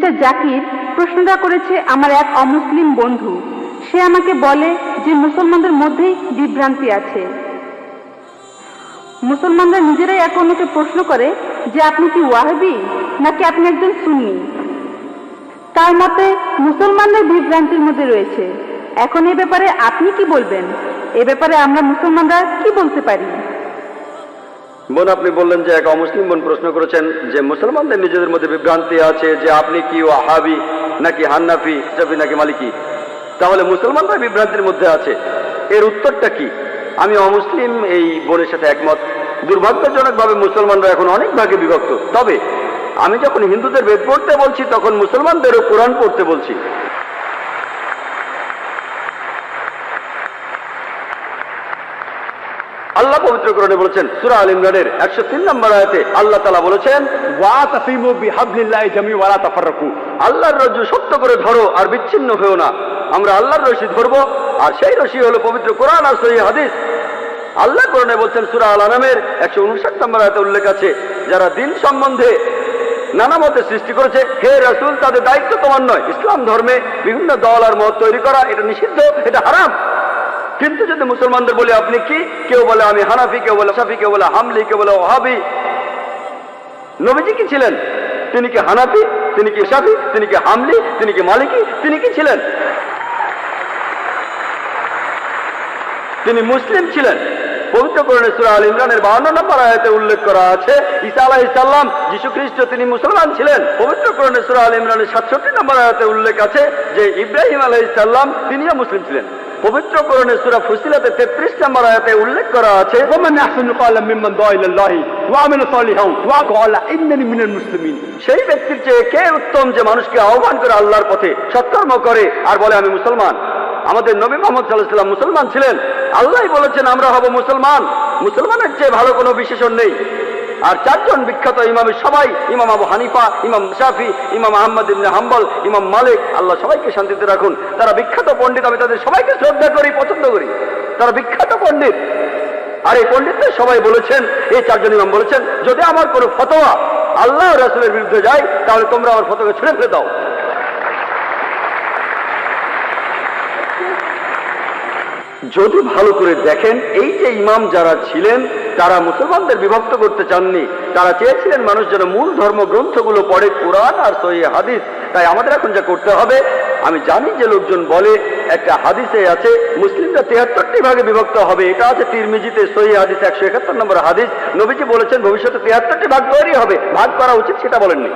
Mister Zakir প্রশ্নটা করেছে আমার এক অমুসলিম বন্ধু। সে আমাকে বলে যে মুসলমানদের মধ্যেই বিভ্রান্তি আছে। মুসলমানরা নিজেরাই এক অন্যকে প্রশ্ন করে যে আপনি কি ওয়াহাবি নাকি আপনি একজন সুন্নি? তার মতে, মুসলমানদের বিভ্রান্তির মধ্যে রয়েছে। এখন এ ব্যাপারে আপনি কি বলবেন? এ ব্যাপারে আমরা মুসলমানরা কি বলতে পারি? বোন, আপনি বললেন যে এক অমুসলিম বোন প্রশ্ন করেছেন যে মুসলমানদের নিজেদের মধ্যে বিভ্রান্তি আছে যে আপনি কি ওয়াহাবি নাকি হান্নাফি জাফি নাকি মালিকি? তাহলে মুসলমানরা বিভ্রান্তির মধ্যে আছে। এর উত্তরটা কি? আমি অমুসলিম, এই বোনের সাথে একমত। দুর্ভাগ্যজনকভাবে মুসলমানরা এখন অনেক ভাগে বিভক্ত। তবে আমি যখন হিন্দুদের বেদ পড়তে বলছি, তখন মুসলমানদেরও কোরআন পড়তে বলছি। আল্লাহ পবিত্রকরণে বলেছেন, সুরা আল ইমরানের একশো তিন নম্বর আয়াতে আল্লাহ তালা বলেছেন আল্লাহর রজ্জু শক্ত করে ধরো আর বিচ্ছিন্ন হয়েও না। আমরা আল্লাহর রশি ধরবো আর সেই রশি হলো পবিত্র কোরআন আর সহি হাদিস। আল্লাহ কোরআনে বলছেন, সুরা আল আনামের একশো উনষাট নম্বর আয়তে উল্লেখ আছে, যারা দিন সম্বন্ধে নানা মতে সৃষ্টি করেছে, হে রাসূল, তাদের দায়িত্ব তোমার নয়। ইসলাম ধর্মে বিভিন্ন দল আর মত তৈরি করা, এটা নিষিদ্ধ, এটা হারাম। কিন্তু যদি মুসলমানদের বলে, আপনি কি? কেউ বলে, আমি হানাফি। কেউ বলে, সাফি। কেউ বলে, হামলি। কেউ বলে, ওহাবি। নবীজি কি ছিলেন? তিনি কি হানাফি? তিনি কি সাফি? তিনি কি হামলি? তিনি কি মালিকি? তিনি কি ছিলেন? তিনি মুসলিম ছিলেন। পবিত্র সুরা আল ইমরানের বাহান্ন নম্বর আয়াতে উল্লেখ করা আছে, ঈসা আলাহ ইসাল্লাম যীশু খ্রিস্ট তিনি মুসলমান ছিলেন। পবিত্র সুরা আল ইমরানের সাতষট্টি নম্বর আয়াতে উল্লেখ আছে যে, ইব্রাহিম আলাহ ইসাল্লাম তিনিও মুসলিম ছিলেন। পবিত্র করণে সুরা ফুসিলাতে তেত্রিশ নম্বর আয়াতে উল্লেখ করা আছে সেই ব্যক্তির চেয়ে কে উত্তম যে মানুষকে আহ্বান করে আল্লাহর পথে সৎকর্ম করে আর বলে, আমি মুসলমান। আমাদের নবী মোহাম্মদ সাল্লাহাম মুসলমান ছিলেন। আল্লাহ বলেছেন, আমরা হব মুসলমান। মুসলমানের চেয়ে ভালো কোনো বিশেষণ নেই। আর চারজন বিখ্যাত ইমামের সবাই, ইমাম আবু হানিফা, ইমাম শাফি, ইমাম আহমদ ইবনে হাম্বল, ইমাম মালিক, আল্লাহ সবাইকে শান্তিতে রাখুন। তারা বিখ্যাত পণ্ডিত, আমি তাদের সবাইকে শ্রদ্ধা করি, পছন্দ করি। তারা বিখ্যাত পণ্ডিত, আর এই পণ্ডিতদের সবাই বলেছেন, এই চারজন ইমাম বলেছেন, যদি আমার কোনো ফতোয়া আল্লাহ রাসুলের বিরুদ্ধে যায়, তাহলে তোমরা আমার ফতোকে ছুঁড়ে ফেলে দাও। যদি ভালো করে দেখেন, এই যে ইমাম যারা ছিলেন তারা মুসলমানদের বিভক্ত করতে চাননি, তারা চেয়েছিলেন মানুষ যেন মূল ধর্মগ্রন্থগুলো পড়ে কোরআন আর সহি হাদিস। তাই আমাদের এখন যা করতে হবে, আমি জানি যে লোকজন বলে, একটা হাদিসে আছে, মুসলিমরা তেহাত্তরটি ভাগে বিভক্ত হবে। এটা আছে তিরমিজিতে সহি হাদিস একশো একাত্তর নম্বর হাদিস। নবীজি বলেছেন, ভবিষ্যতে তেহাত্তরটি ভাগ তৈরি হবে। ভাগ করা উচিত সেটা বলেননি।